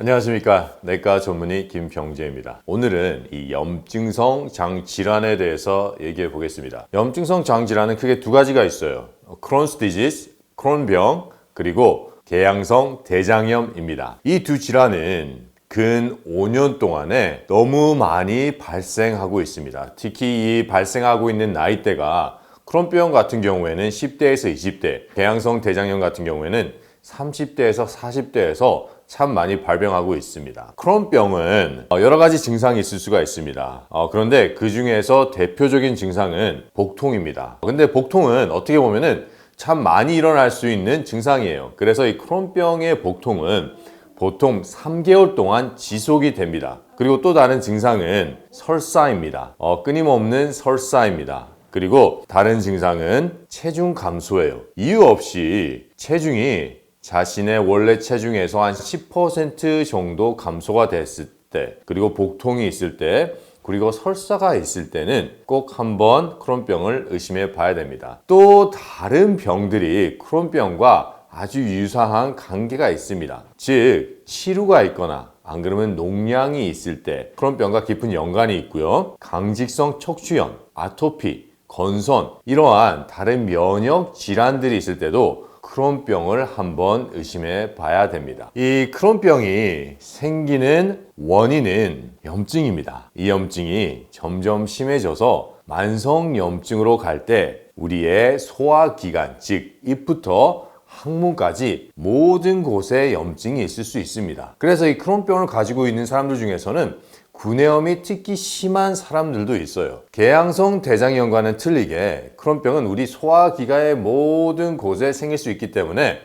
안녕하십니까 내과 전문의 김병재입니다. 오늘은 이 염증성 장 질환에 대해서 얘기해 보겠습니다. 염증성 장 질환은 크게 두 가지가 있어요. 크론스 디지스, 크론병 그리고 개양성 대장염입니다. 이 두 질환은 근 5년 동안에 너무 많이 발생하고 있습니다. 특히 이 발생하고 있는 나이대가 크론병 같은 경우에는 10대에서 20대, 개양성 대장염 같은 경우에는 30대에서 40대에서 참 많이 발병하고 있습니다. 크론병은 어, 여러 가지 증상이 있을 수가 있습니다. 어, 그런데 그 중에서 대표적인 증상은 복통입니다. 근데 복통은 어떻게 보면은 참 많이 일어날 수 있는 증상이에요. 그래서 이 크론병의 복통은 보통 3개월 동안 지속이 됩니다. 그리고 또 다른 증상은 설사입니다. 어, 끊임없는 설사입니다. 그리고 다른 증상은 체중 감소예요. 이유 없이 체중이 자신의 원래 체중에서 한 10% 정도 감소가 됐을 때, 그리고 복통이 있을 때, 그리고 설사가 있을 때는 꼭 한번 크론병을 의심해 봐야 됩니다. 또 다른 병들이 크론병과 아주 유사한 관계가 있습니다. 즉, 치루가 있거나 안 그러면 농양이 있을 때 크론병과 깊은 연관이 있고요. 강직성 척추염, 아토피, 건선 이러한 다른 면역 질환들이 있을 때도 크론병을 한번 의심해 봐야 됩니다. 이 크론병이 생기는 원인은 염증입니다. 이 염증이 점점 심해져서 만성 염증으로 갈 때 우리의 소화기관, 즉 입부터 항문까지 모든 곳에 염증이 있을 수 있습니다. 그래서 이 크론병을 가지고 있는 사람들 중에서는 구내염이 특히 심한 사람들도 있어요. 개양성 대장염과는 틀리게 크론병은 우리 소화기관의 모든 곳에 생길 수 있기 때문에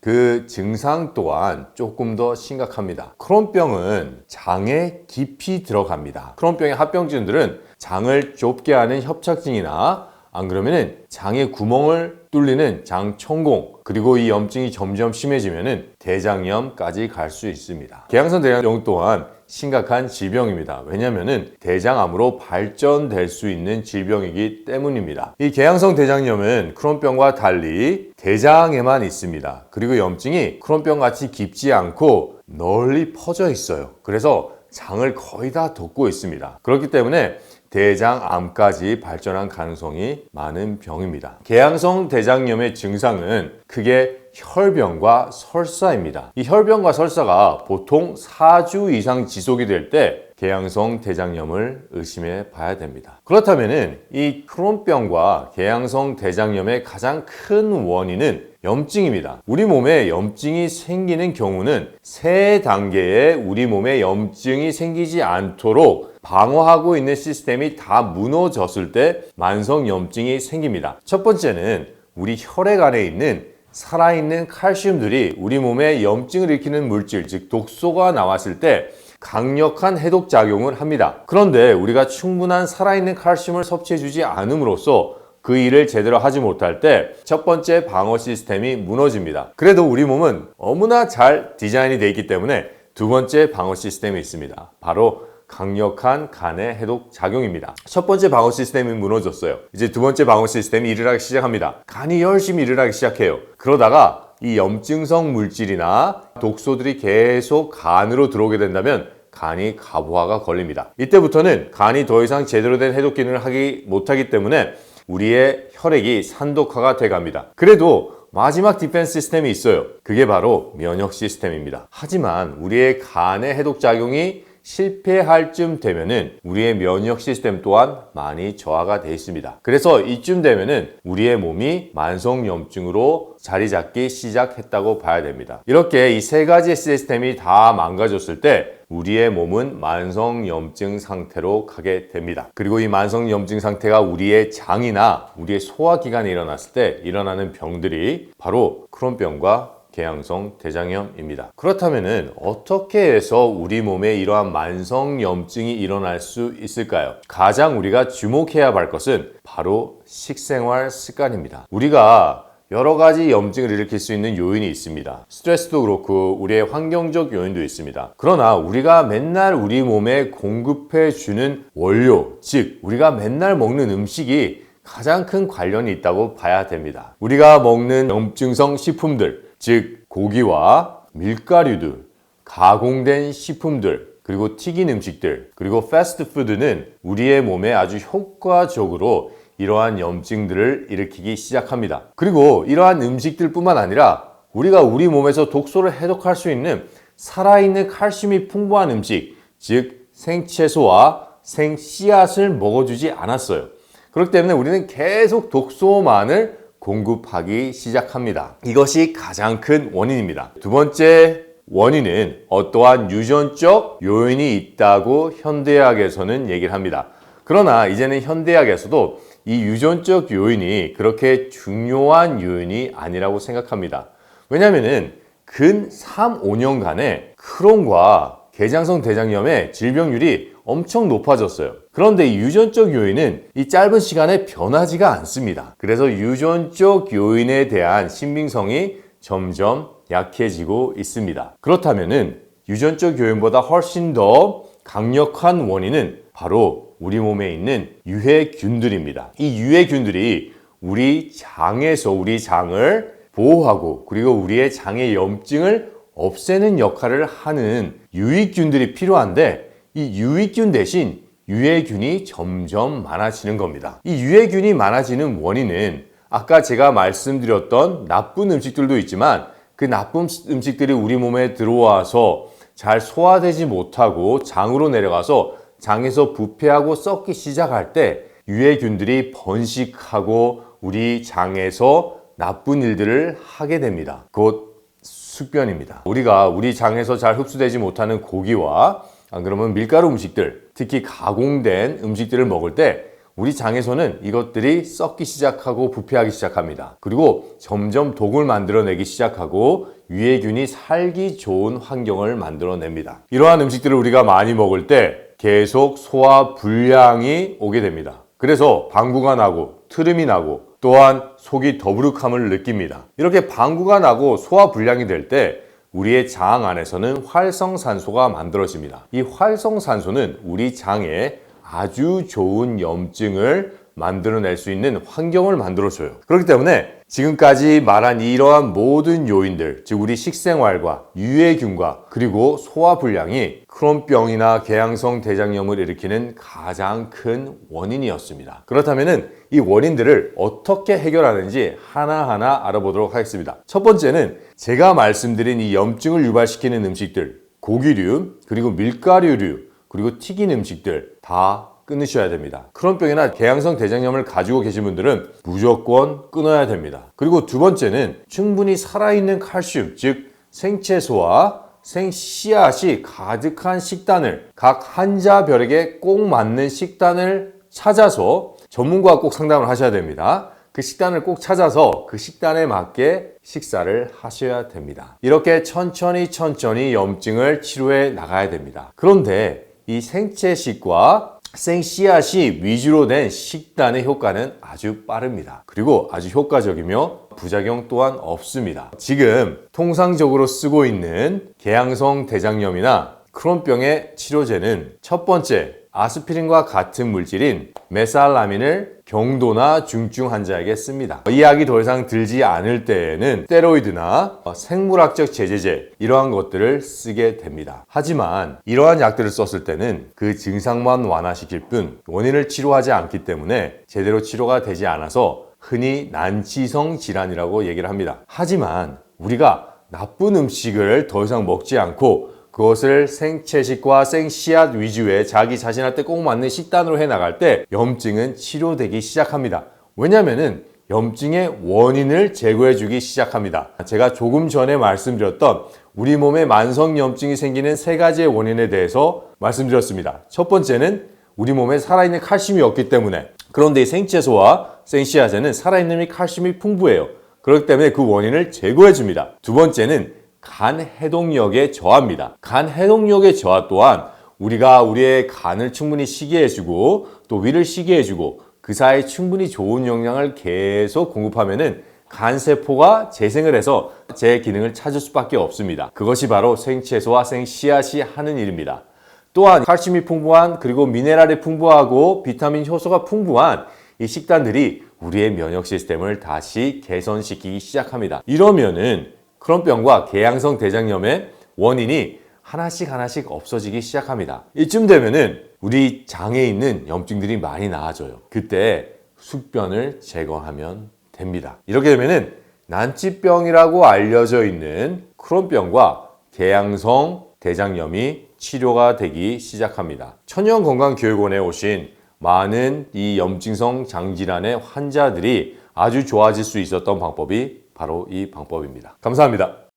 그 증상 또한 조금 더 심각합니다. 크론병은 장에 깊이 들어갑니다. 크론병의 합병증들은 장을 좁게 하는 협착증이나 안 그러면은 장의 구멍을 뚫리는 장천공 그리고 이 염증이 점점 심해지면은 대장염까지 갈 수 있습니다. 개양성 대장염 또한 심각한 질병입니다. 왜냐하면은 대장암으로 발전될 수 있는 질병이기 때문입니다. 이 개양성 대장염은 크론병과 달리 대장에만 있습니다. 그리고 염증이 크론병 같이 깊지 않고 널리 퍼져 있어요. 그래서 장을 거의 다 덮고 있습니다. 그렇기 때문에 대장암까지 발전한 가능성이 많은 병입니다. 개양성 대장염의 증상은 크게 혈병과 설사입니다. 이 혈병과 설사가 보통 4주 이상 지속이 될 때 개양성 대장염을 의심해 봐야 됩니다. 그렇다면 이 크론병과 개양성 대장염의 가장 큰 원인은 염증입니다. 우리 몸에 염증이 생기는 경우는 세 단계의 우리 몸에 염증이 생기지 않도록 방어하고 있는 시스템이 다 무너졌을 때 만성 염증이 생깁니다. 첫 번째는 우리 혈액 안에 있는 살아있는 칼슘들이 우리 몸에 염증을 일으키는 물질, 즉 독소가 나왔을 때 강력한 해독 작용을 합니다. 그런데 우리가 충분한 살아있는 칼슘을 섭취해주지 않음으로써 그 일을 제대로 하지 못할 때 첫 번째 방어 시스템이 무너집니다. 그래도 우리 몸은 너무나 잘 디자인이 되어 있기 때문에 두 번째 방어 시스템이 있습니다. 바로 강력한 간의 해독 작용입니다. 첫 번째 방어 시스템이 무너졌어요. 이제 두 번째 방어 시스템이 일을 하기 시작합니다. 간이 열심히 일을 하기 시작해요. 그러다가 이 염증성 물질이나 독소들이 계속 간으로 들어오게 된다면 간이 가부화가 걸립니다. 이때부터는 간이 더 이상 제대로 된 해독 기능을 하기 못하기 때문에 우리의 혈액이 산독화가 돼 갑니다. 그래도 마지막 디펜스 시스템이 있어요. 그게 바로 면역 시스템입니다. 하지만 우리의 간의 해독 작용이 실패할 쯤 되면은 우리의 면역 시스템 또한 많이 저하가 돼 있습니다. 그래서 이쯤 되면은 우리의 몸이 만성염증으로 자리 잡기 시작했다고 봐야 됩니다. 이렇게 이 세 가지 시스템이 다 망가졌을 때 우리의 몸은 만성염증 상태로 가게 됩니다. 그리고 이 만성염증 상태가 우리의 장이나 우리의 소화기관에 일어났을 때 일어나는 병들이 바로 크론병과 개양성 대장염입니다. 그렇다면 어떻게 해서 우리 몸에 이러한 만성 염증이 일어날 수 있을까요? 가장 우리가 주목해야 할 것은 바로 식생활 습관입니다. 우리가 여러 가지 염증을 일으킬 수 있는 요인이 있습니다. 스트레스도 그렇고 우리의 환경적 요인도 있습니다. 그러나 우리가 맨날 우리 몸에 공급해 주는 원료, 즉 우리가 맨날 먹는 음식이 가장 큰 관련이 있다고 봐야 됩니다. 우리가 먹는 염증성 식품들, 즉 고기와 밀가루들, 가공된 식품들, 그리고 튀긴 음식들, 그리고 패스트푸드는 우리의 몸에 아주 효과적으로 이러한 염증들을 일으키기 시작합니다. 그리고 이러한 음식들뿐만 아니라 우리가 우리 몸에서 독소를 해독할 수 있는 살아있는 칼슘이 풍부한 음식, 즉 생채소와 생씨앗을 먹어주지 않았어요. 그렇기 때문에 우리는 계속 독소만을 공급하기 시작합니다. 이것이 가장 큰 원인입니다. 두 번째 원인은 어떠한 유전적 요인이 있다고 현대학에서는 얘기를 합니다. 그러나 이제는 현대학에서도 이 유전적 요인이 그렇게 중요한 요인이 아니라고 생각합니다. 왜냐하면 근 3, 5년간에 크론과 개장성 대장염의 질병률이 엄청 높아졌어요. 그런데 이 유전적 요인은 이 짧은 시간에 변하지가 않습니다. 그래서 유전적 요인에 대한 신빙성이 점점 약해지고 있습니다. 그렇다면은 유전적 요인보다 훨씬 더 강력한 원인은 바로 우리 몸에 있는 유해균들입니다. 이 유해균들이 우리 장에서 우리 장을 보호하고 그리고 우리의 장의 염증을 없애는 역할을 하는 유익균들이 필요한데 이 유익균 대신 유해균이 점점 많아지는 겁니다. 이 유해균이 많아지는 원인은 아까 제가 말씀드렸던 나쁜 음식들도 있지만 그 나쁜 음식들이 우리 몸에 들어와서 잘 소화되지 못하고 장으로 내려가서 장에서 부패하고 썩기 시작할 때 유해균들이 번식하고 우리 장에서 나쁜 일들을 하게 됩니다. 곧 숙변입니다. 우리가 우리 장에서 잘 흡수되지 못하는 고기와 안 그러면 밀가루 음식들, 특히 가공된 음식들을 먹을 때 우리 장에서는 이것들이 썩기 시작하고 부패하기 시작합니다. 그리고 점점 독을 만들어내기 시작하고 유해균이 살기 좋은 환경을 만들어냅니다. 이러한 음식들을 우리가 많이 먹을 때 계속 소화 불량이 오게 됩니다. 그래서 방구가 나고 트름이 나고 또한 속이 더부룩함을 느낍니다. 이렇게 방구가 나고 소화 불량이 될 때 우리의 장 안에서는 활성산소가 만들어집니다. 이 활성산소는 우리 장에 아주 좋은 염증을 만들어낼 수 있는 환경을 만들어줘요. 그렇기 때문에 지금까지 말한 이러한 모든 요인들, 즉 우리 식생활과 유해균과 그리고 소화불량이 크론병이나 개양성 대장염을 일으키는 가장 큰 원인이었습니다. 그렇다면 이 원인들을 어떻게 해결하는지 하나하나 알아보도록 하겠습니다. 첫 번째는 제가 말씀드린 이 염증을 유발시키는 음식들, 고기류, 그리고 밀가루류, 그리고 튀긴 음식들 다 끊으셔야 됩니다. 크론병이나 개양성 대장염을 가지고 계신 분들은 무조건 끊어야 됩니다. 그리고 두 번째는 충분히 살아있는 칼슘, 즉 생채소와 생씨앗이 가득한 식단을 각 환자별에게 꼭 맞는 식단을 찾아서 전문가와 꼭 상담을 하셔야 됩니다. 그 식단을 꼭 찾아서 그 식단에 맞게 식사를 하셔야 됩니다. 이렇게 천천히 천천히 염증을 치료해 나가야 됩니다. 그런데 이 생채식과 생씨앗이 위주로 된 식단의 효과는 아주 빠릅니다. 그리고 아주 효과적이며 부작용 또한 없습니다. 지금 통상적으로 쓰고 있는 개양성 대장염이나 크론병의 치료제는 첫 번째 아스피린과 같은 물질인 메살라민을 경도나 중증 환자에게 씁니다. 이 약이 더 이상 들지 않을 때에는 스테로이드나 생물학적 제제제 이러한 것들을 쓰게 됩니다. 하지만 이러한 약들을 썼을 때는 그 증상만 완화시킬 뿐 원인을 치료하지 않기 때문에 제대로 치료가 되지 않아서 흔히 난치성 질환이라고 얘기를 합니다. 하지만 우리가 나쁜 음식을 더 이상 먹지 않고 그것을 생채식과 생씨앗 위주의 자기 자신한테 꼭 맞는 식단으로 해 나갈 때 염증은 치료되기 시작합니다. 왜냐면은 염증의 원인을 제거해 주기 시작합니다. 제가 조금 전에 말씀드렸던 우리 몸에 만성 염증이 생기는 세 가지의 원인에 대해서 말씀드렸습니다. 첫 번째는 우리 몸에 살아있는 칼슘이 없기 때문에 그런데 이 생채소와 생씨앗에는 살아있는 칼슘이 풍부해요. 그렇기 때문에 그 원인을 제거해 줍니다. 두 번째는 간 해독력의 저하입니다. 간 해독력의 저하 또한 우리가 우리의 간을 충분히 쉬게 해주고 또 위를 쉬게 해주고 그 사이에 충분히 좋은 영양을 계속 공급하면은 간세포가 재생을 해서 제 기능을 찾을 수밖에 없습니다. 그것이 바로 생채소와 생씨앗이 하는 일입니다. 또한 칼슘이 풍부한 그리고 미네랄이 풍부하고 비타민 효소가 풍부한 이 식단들이 우리의 면역 시스템을 다시 개선시키기 시작합니다. 이러면은 크론병과 개양성 대장염의 원인이 하나씩 하나씩 없어지기 시작합니다. 이쯤 되면은 우리 장에 있는 염증들이 많이 나아져요. 그때 숙변을 제거하면 됩니다. 이렇게 되면은 난치병이라고 알려져 있는 크론병과 개양성 대장염이 치료가 되기 시작합니다. 천연건강교육원에 오신 많은 이 염증성 장질환의 환자들이 아주 좋아질 수 있었던 방법이 바로 이 방법입니다. 감사합니다.